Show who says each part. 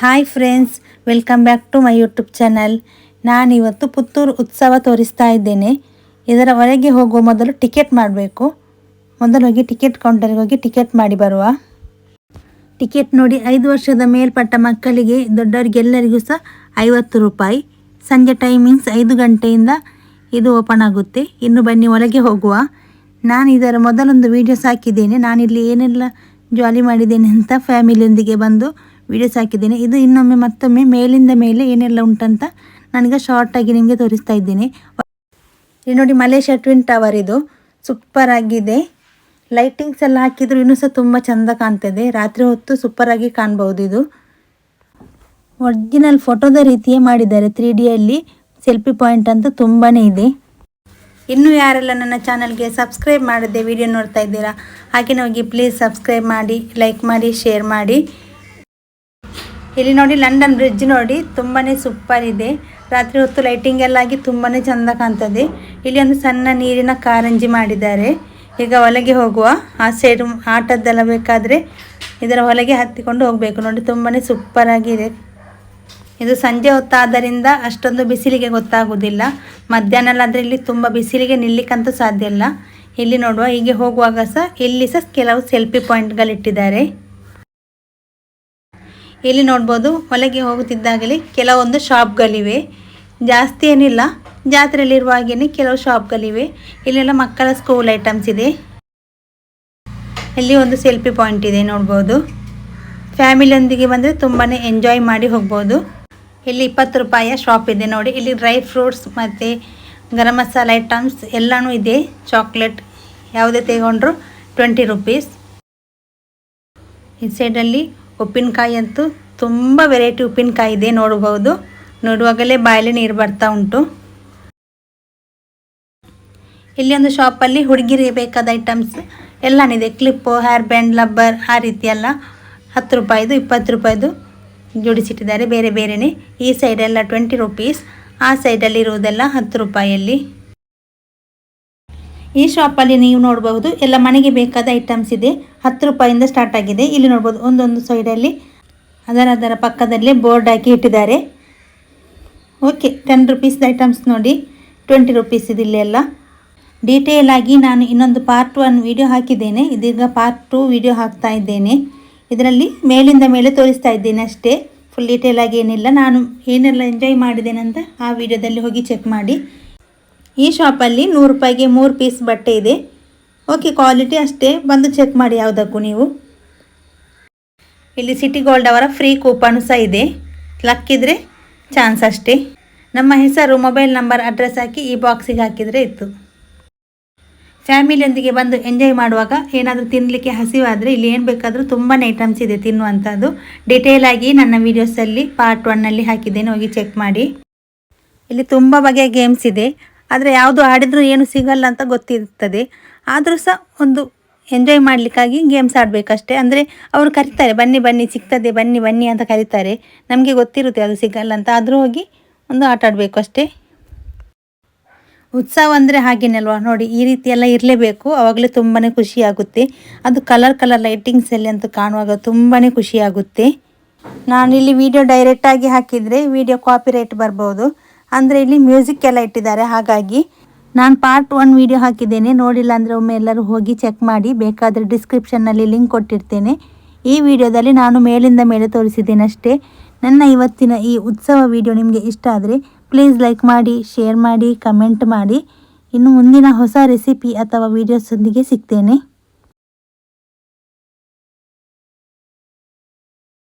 Speaker 1: Hi friends, welcome back to my YouTube channel. ನಾನಿವತ್ತು ಪುತ್ತೂರು ಉತ್ಸವ ತೋರಿಸ್ತಾ ಇದ್ದೇನೆ. ಇದರ ಹೊರಗೆ ಹೋಗುವ ಮೊದಲು ಟಿಕೆಟ್ ಮಾಡಬೇಕು. ಮೊದಲು ಹೋಗಿ ಟಿಕೆಟ್ ಕೌಂಟರ್ಗೆ ಹೋಗಿ ಟಿಕೆಟ್ ಮಾಡಿ ಬರುವ. ಟಿಕೆಟ್ ನೋಡಿ ಐದು ವರ್ಷದ ಮೇಲ್ಪಟ್ಟ ಮಕ್ಕಳಿಗೆ, ದೊಡ್ಡವರಿಗೆಲ್ಲರಿಗೂ ಸಹ ಐವತ್ತು ರೂಪಾಯಿ. ಸಂಜೆ ಟೈಮಿಂಗ್ಸ್ ಐದು ಗಂಟೆಯಿಂದ ಇದು ಓಪನ್ ಆಗುತ್ತೆ. ಇನ್ನು ಬನ್ನಿ ಒಳಗೆ ಹೋಗುವ. ನಾನು ಇದರ ಮೊದಲೊಂದು ವೀಡಿಯೋಸ್ ಹಾಕಿದ್ದೇನೆ. ನಾನಿಲ್ಲಿ ಏನೆಲ್ಲ ಜಾಲಿ ಮಾಡಿದ್ದೇನೆ ಅಂತ ಫ್ಯಾಮಿಲಿಯೊಂದಿಗೆ ಬಂದು ವೀಡಿಯೋಸ್ ಹಾಕಿದ್ದೀನಿ ಇದು ಇನ್ನೊಮ್ಮೆ ಮತ್ತೊಮ್ಮೆ ಮೇಲಿಂದ ಮೇಲೆ ಏನೆಲ್ಲ ಉಂಟಂತ ನನಗೆ ಶಾರ್ಟಾಗಿ ನಿಮಗೆ ತೋರಿಸ್ತಾ ಇದ್ದೀನಿ. ಇಲ್ಲಿ ನೋಡಿ ಮಲೇಷ್ಯಾ ಟ್ವಿನ್ ಟವರ್ ಇದು. ಸೂಪರ್ ಆಗಿದೆ. ಲೈಟಿಂಗ್ಸ್ ಎಲ್ಲ ಹಾಕಿದ್ರು ಇನ್ನೂ ಸಹ ತುಂಬ ಚೆಂದ ಕಾಣ್ತದೆ. ರಾತ್ರಿ ಹೊತ್ತು ಸೂಪರ್ ಆಗಿ ಕಾಣ್ಬೋದು ಇದು. ಒರಿಜಿನಲ್ ಫೋಟೋದ ರೀತಿಯೇ ಮಾಡಿದ್ದಾರೆ ತ್ರೀ ಡಿಯಲ್ಲಿ ಸೆಲ್ಫಿ ಪಾಯಿಂಟ್ ಅಂತ ತುಂಬಾ ಇದೆ. ಇನ್ನೂ ಯಾರೆಲ್ಲ ನನ್ನ ಚಾನಲ್ಗೆ ಸಬ್ಸ್ಕ್ರೈಬ್ ಮಾಡದೆ ವಿಡಿಯೋ ನೋಡ್ತಾ ಇದ್ದೀರಾ, ಹಾಗೆ ನಮಗೆ ಪ್ಲೀಸ್ ಸಬ್ಸ್ಕ್ರೈಬ್ ಮಾಡಿ ಲೈಕ್ ಮಾಡಿ ಶೇರ್ ಮಾಡಿ. ಇಲ್ಲಿ ನೋಡಿ ಲಂಡನ್ ಬ್ರಿಡ್ಜ್ ನೋಡಿ ತುಂಬಾ ಸೂಪರ್ ಇದೆ. ರಾತ್ರಿ ಹೊತ್ತು ಲೈಟಿಂಗ್ ಎಲ್ಲ ಆಗಿ ತುಂಬಾ ಚೆಂದ ಕಾಣ್ತದೆ. ಇಲ್ಲಿ ಒಂದು ಸಣ್ಣ ನೀರಿನ ಕಾರಂಜಿ ಮಾಡಿದ್ದಾರೆ. ಈಗ ಒಳಗೆ ಹೋಗುವ. ಆ ಸೈಡ್ ಆಟದ್ದೆಲ್ಲ ಬೇಕಾದರೆ ಇದರ ಹೊಲಗೆ ಹತ್ತಿಕೊಂಡು ಹೋಗಬೇಕು. ನೋಡಿ ತುಂಬಾ ಸೂಪರ್ ಆಗಿದೆ. ಇದು ಸಂಜೆ ಹೊತ್ತಾದ್ದರಿಂದ ಅಷ್ಟೊಂದು ಬಿಸಿಲಿಗೆ ಗೊತ್ತಾಗುವುದಿಲ್ಲ ಮಧ್ಯಾಹ್ನ ಆದರೆ ಇಲ್ಲಿ ತುಂಬ ಬಿಸಿಲಿಗೆ ನಿಲ್ಲಿಕ್ಕಂತೂ ಸಾಧ್ಯ ಇಲ್ಲ. ಇಲ್ಲಿ ನೋಡುವ, ಹೀಗೆ ಹೋಗುವಾಗ ಸಹ ಇಲ್ಲಿ ಸಹ ಕೆಲವು ಸೆಲ್ಫಿ ಪಾಯಿಂಟ್ಗಳಿಟ್ಟಿದ್ದಾರೆ ಇಲ್ಲಿ ನೋಡ್ಬೋದು ಹೊಲಗೆ ಹೋಗುತ್ತಿದ್ದಾಗಲೇ ಕೆಲವೊಂದು ಶಾಪ್ಗಳಿವೆ. ಜಾಸ್ತಿ ಏನಿಲ್ಲ. ಜಾತ್ರೆಯಲ್ಲಿರುವ ಹಾಗೆಯೇ ಕೆಲವು ಶಾಪ್ಗಳಿವೆ. ಇಲ್ಲೆಲ್ಲ ಮಕ್ಕಳ ಸ್ಕೂಲ್ ಐಟಮ್ಸ್ ಇದೆ. ಇಲ್ಲಿ ಒಂದು ಸೆಲ್ಫಿ ಪಾಯಿಂಟ್ ಇದೆ ನೋಡ್ಬೋದು. ಫ್ಯಾಮಿಲಿಯೊಂದಿಗೆ ಬಂದರೆ ತುಂಬಾ ಎಂಜಾಯ್ ಮಾಡಿ ಹೋಗ್ಬೋದು. ಇಲ್ಲಿ ಇಪ್ಪತ್ತು ರೂಪಾಯಿಯ ಶಾಪ್ ಇದೆ ನೋಡಿ. ಇಲ್ಲಿ ಡ್ರೈ ಫ್ರೂಟ್ಸ್ ಮತ್ತು ಗರಂ ಮಸಾಲ ಐಟಮ್ಸ್ ಎಲ್ಲನೂ ಇದೆ. ಚಾಕ್ಲೇಟ್ ಯಾವುದೇ ತಗೊಂಡ್ರು ಟ್ವೆಂಟಿ ರುಪೀಸ್ ಈ ಸೈಡಲ್ಲಿ ಉಪ್ಪಿನಕಾಯಿ ಅಂತೂ ತುಂಬ ವೆರೈಟಿ ಉಪ್ಪಿನಕಾಯಿ ಇದೆ ನೋಡಬಹುದು ನೋಡುವಾಗಲೇ ಬಾಯಲ್ಲಿ ನೀರು ಬರ್ತಾ ಉಂಟು. ಇಲ್ಲಿ ಒಂದು ಶಾಪಲ್ಲಿ ಹುಡುಗಿರಿಗೆ ಬೇಕಾದ ಐಟಮ್ಸ್ ಎಲ್ಲನಿದೆ ಕ್ಲಿಪ್ಪು ಹೇರ್ ಬ್ಯಾಂಡ್ ಲಬ್ಬರ್ ಆ ರೀತಿ ಎಲ್ಲ ಹತ್ತು ರೂಪಾಯಿದು, ಇಪ್ಪತ್ತು ರೂಪಾಯಿದು ಜೋಡಿಸಿಟ್ಟಿದ್ದಾರೆ. ಬೇರೆ ಬೇರೆಯೇ ಈ ಸೈಡೆಲ್ಲ ಟ್ವೆಂಟಿ ರುಪೀಸ್ ಆ ಸೈಡಲ್ಲಿ ಇರುವುದೆಲ್ಲ ಹತ್ತು ರೂಪಾಯಿಯಲ್ಲಿ ಈ ಶಾಪಲ್ಲಿ ನೀವು ನೋಡಬಹುದು ಎಲ್ಲ ಮನೆಗೆ ಬೇಕಾದ ಐಟಮ್ಸ್ ಇದೆ. ಹತ್ತು ರೂಪಾಯಿಂದ ಸ್ಟಾರ್ಟ್ ಆಗಿದೆ. ಇಲ್ಲಿ ನೋಡ್ಬೋದು ಒಂದೊಂದು ಸೈಡಲ್ಲಿ ಅದರ ಅದರ ಪಕ್ಕದಲ್ಲೇ ಬೋರ್ಡ್ ಹಾಕಿ ಇಟ್ಟಿದ್ದಾರೆ. ಓಕೆ ಟೆನ್ ರುಪೀಸ್ ಐಟಮ್ಸ್ ನೋಡಿ. ಟ್ವೆಂಟಿ ರುಪೀಸ್ ಇದಿಲ್ಲೆಲ್ಲ ಡೀಟೇಲ್ ಆಗಿ ನಾನು ಇನ್ನೊಂದು ಪಾರ್ಟ್ ಒನ್ ವಿಡಿಯೋ ಹಾಕಿದ್ದೇನೆ. ಇದೀಗ ಪಾರ್ಟ್ ಟು ವಿಡಿಯೋ ಹಾಕ್ತಾ ಇದ್ದೇನೆ. ಇದರಲ್ಲಿ ಮೇಲಿಂದ ಮೇಲೆ ತೋರಿಸ್ತಾ ಇದ್ದೇನೆ ಅಷ್ಟೇ. ಫುಲ್ ಡೀಟೇಲ್ ಆಗಿ ಏನಿಲ್ಲ. ನಾನು ಏನೆಲ್ಲ ಎಂಜಾಯ್ ಮಾಡಿದ್ದೇನೆ ಅಂತ ಆ ವಿಡಿಯೋದಲ್ಲಿ ಹೋಗಿ ಚೆಕ್ ಮಾಡಿ. ಈ ಶಾಪಲ್ಲಿ ನೂರು ರೂಪಾಯಿಗೆ ಮೂರು ಪೀಸ್ ಬಟ್ಟೆ ಇದೆ. ಓಕೆ ಕ್ವಾಲಿಟಿ ಅಷ್ಟೇ. ಬಂದು ಚೆಕ್ ಮಾಡಿ ಯಾವುದಕ್ಕೂ ನೀವು. ಇಲ್ಲಿ ಸಿಟಿ ಗೋಲ್ಡ್ ಅವರ ಫ್ರೀ ಕೂಪನ್ ಸಹ ಇದೆ. ಇದ್ರೆ ಚಾನ್ಸ್ ಅಷ್ಟೇ. ನಮ್ಮ ಹೆಸರು ಮೊಬೈಲ್ ನಂಬರ್ ಅಡ್ರೆಸ್ ಹಾಕಿ ಈ ಬಾಕ್ಸಿಗೆ ಹಾಕಿದರೆ ಇತ್ತು. ಫ್ಯಾಮಿಲಿಯೊಂದಿಗೆ ಬಂದು ಎಂಜಾಯ್ ಮಾಡುವಾಗ ಏನಾದರೂ ತಿನ್ನಲಿಕ್ಕೆ ಹಸಿವಾದರೆ ಇಲ್ಲಿ ಏನು ಬೇಕಾದರೂ ತುಂಬಾ ಐಟಮ್ಸ್ ಇದೆ ತಿನ್ನುವಂಥದ್ದು. ಡಿಟೇಲ್ ಆಗಿ ನನ್ನ ವೀಡಿಯೋಸಲ್ಲಿ ಪಾರ್ಟ್ ಒನ್ನಲ್ಲಿ ಹಾಕಿದ್ದೇನೆ, ಹೋಗಿ ಚೆಕ್ ಮಾಡಿ. ಇಲ್ಲಿ ತುಂಬ ಬಗೆಯ ಗೇಮ್ಸ್ ಇದೆ. ಆದರೆ ಯಾವುದು ಆಡಿದರೂ ಏನು ಸಿಗಲ್ಲ ಅಂತ ಗೊತ್ತಿರ್ತದೆ. ಆದರೂ ಸಹ ಒಂದು ಎಂಜಾಯ್ ಮಾಡಲಿಕ್ಕಾಗಿ ಗೇಮ್ಸ್ ಆಡಬೇಕಷ್ಟೇ. ಅಂದರೆ ಅವರು ಕರೀತಾರೆ, ಬನ್ನಿ ಬನ್ನಿ, ಸಿಗ್ತದೆ, ಬನ್ನಿ ಬನ್ನಿ ಅಂತ ಕರೀತಾರೆ. ನಮಗೆ ಗೊತ್ತಿರುತ್ತೆ ಅದು ಸಿಗಲ್ಲ ಅಂತ. ಆದರೂ ಹೋಗಿ ಒಂದು ಆಟ ಆಡಬೇಕು ಅಷ್ಟೇ. ಉತ್ಸವ ಅಂದರೆ ಹಾಗೇನಲ್ವಾ? ನೋಡಿ, ಈ ರೀತಿ ಎಲ್ಲ ಇರಲೇಬೇಕು. ಅವಾಗಲೇ ತುಂಬಾ ಖುಷಿಯಾಗುತ್ತೆ ಅದು ಕಲರ್ ಕಲರ್ ಲೈಟಿಂಗ್ಸಲ್ಲಿ ಅಂತ ಕಾಣುವಾಗ ತುಂಬಾ ಖುಷಿಯಾಗುತ್ತೆ ನಾನಿಲ್ಲಿ ವಿಡಿಯೋ ಡೈರೆಕ್ಟಾಗಿ ಹಾಕಿದರೆ ವಿಡಿಯೋ ಕಾಪಿರೈಟ್ ಬರ್ಬೋದು. ಅಂದರೆ ಇಲ್ಲಿ ಮ್ಯೂಸಿಕ್ ಎಲ್ಲ ಇಟ್ಟಿದ್ದಾರೆ. ಹಾಗಾಗಿ ನಾನು ಪಾರ್ಟ್ ಒನ್ ವಿಡಿಯೋ ಹಾಕಿದ್ದೇನೆ. ನೋಡಿಲ್ಲ ಅಂದರೆ ಒಮ್ಮೆ ಎಲ್ಲರೂ ಹೋಗಿ ಚೆಕ್ ಮಾಡಿ. ಬೇಕಾದರೆ ಡಿಸ್ಕ್ರಿಪ್ಷನ್ನಲ್ಲಿ ಲಿಂಕ್ ಕೊಟ್ಟಿರ್ತೇನೆ. ಈ ವಿಡಿಯೋದಲ್ಲಿ ನಾನು ಮೇಲಿಂದ ಮೇಲೆ ತೋರಿಸಿದ್ದೇನೆ ಅಷ್ಟೇ. ನನ್ನ ಇವತ್ತಿನ ಈ ಉತ್ಸವ ವಿಡಿಯೋ ನಿಮಗೆ ಇಷ್ಟ ಆದರೆ ಪ್ಲೀಸ್ ಲೈಕ್ ಮಾಡಿ ಶೇರ್ ಮಾಡಿ ಕಮೆಂಟ್ ಮಾಡಿ. ಇನ್ನು ಮುಂದಿನ ಹೊಸ ರೆಸಿಪಿ ಅಥವಾ ವೀಡಿಯೋಸೊಂದಿಗೆ ಸಿಗ್ತೇನೆ.